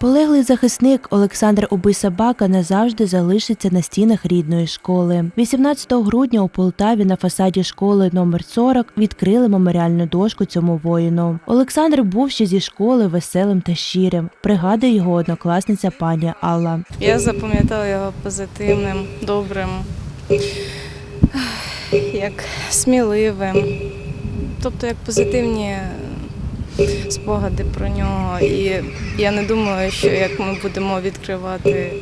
Полеглий захисник Олександр Обисабака назавжди залишиться на стінах рідної школи. 18 грудня у Полтаві на фасаді школи номер 40 відкрили меморіальну дошку цьому воїну. Олександр був ще зі школи веселим та щирим. Пригадує його однокласниця пані Алла. Я запам'ятала його позитивним, добрим, як сміливим. Тобто як позитивні спогади про нього. І я не думаю, що як ми будемо відкривати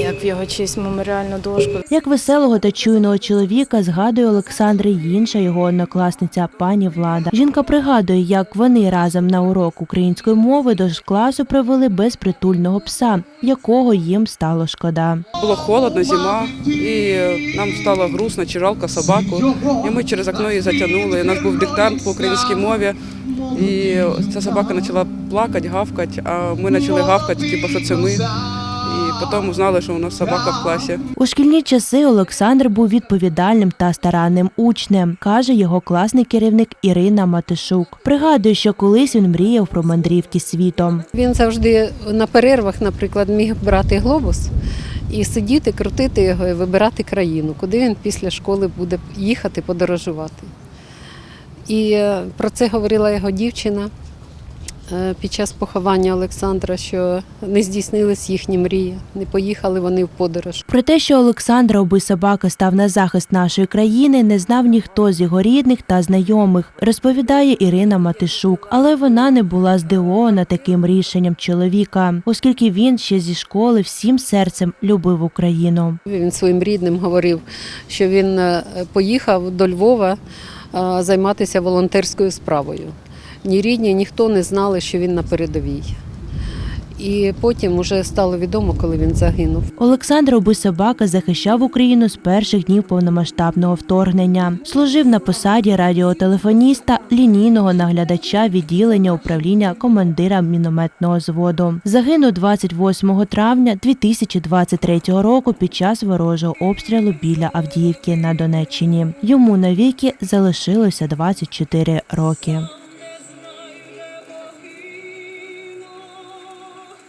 як в його честь меморіальну дошку. Як веселого та чуйного чоловіка згадує Олександр і інша його однокласниця пані Влада. Жінка пригадує, як вони разом на урок української мови до класу привели безпритульного пса, якого їм стало шкода. Було холодно, зима, і нам стало грустно, чи жалко собаку. І ми через окно її затягнули. У нас був диктант по українській мові. І ця собака почала плакати, гавкати, а ми почали гавкати, типу, що це ми. Потім узнали, що у нас собака в класі. У шкільні часи Олександр був відповідальним та старанним учнем, каже його класний керівник Ірина Матишук. Пригадує, що колись він мріяв про мандрівки світом. Він завжди на перервах, наприклад, міг брати глобус і сидіти, крутити його і вибирати країну, куди він після школи буде їхати, подорожувати. І е, про це говорила його дівчина під час поховання Олександра, що не здійснились їхні мрії, не поїхали вони в подорож. Про те, що Олександра Обисобака став на захист нашої країни, не знав ніхто з його рідних та знайомих, розповідає Ірина Матишук. Але вона не була здивована таким рішенням чоловіка, оскільки він ще зі школи всім серцем любив Україну. Він своїм рідним говорив, що він е, поїхав до Львова е, займатися волонтерською справою. Ні рідні, ніхто не знали, що він на передовій. І потім вже стало відомо, коли він загинув. Олександр Обисобака захищав Україну з перших днів повномасштабного вторгнення. Служив на посаді радіотелефоніста, лінійного наглядача відділення управління командира мінометного зводу. Загинув 28 травня 2023 року під час ворожого обстрілу біля Авдіївки на Донеччині. Йому навіки залишилося 24 роки.